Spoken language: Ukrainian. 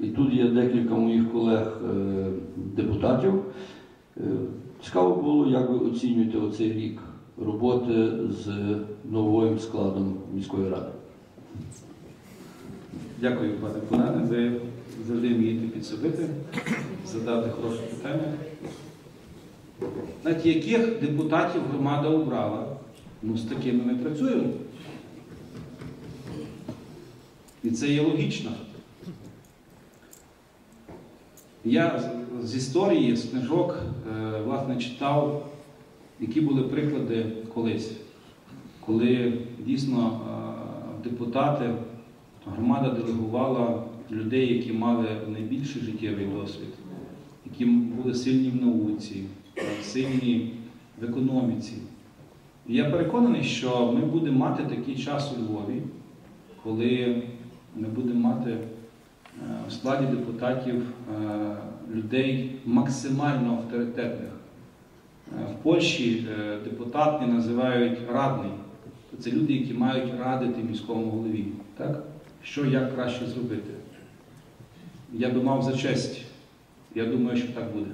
І тут є декілька моїх колег е. Е, Цікаво було, як ви оцінюєте оцей рік роботи з новим складом міської ради. Дякую, пане Богдане. Ви завжди вмієте підсобити, задати хороше питання. Знаєте, яких депутатів громада обрала? Ну, з такими ми працюємо. І це є логічно. Я з- історії, з книжок, е, власне, читав, які були приклади колись, коли дійсно е, депутати, громада делегувала людей, які мали найбільший життєвий досвід, які були сильні в науці, сильні в економіці. Я переконаний, що ми будемо мати такий час у Львові, коли ми будемо мати в складі депутатів е, людей максимально авторитетних. Е, В Польщі е, депутат не називають радний. Це люди, які мають радити міському голові. Так? Що як краще зробити? Я би мав за честь. Я думаю, що так буде.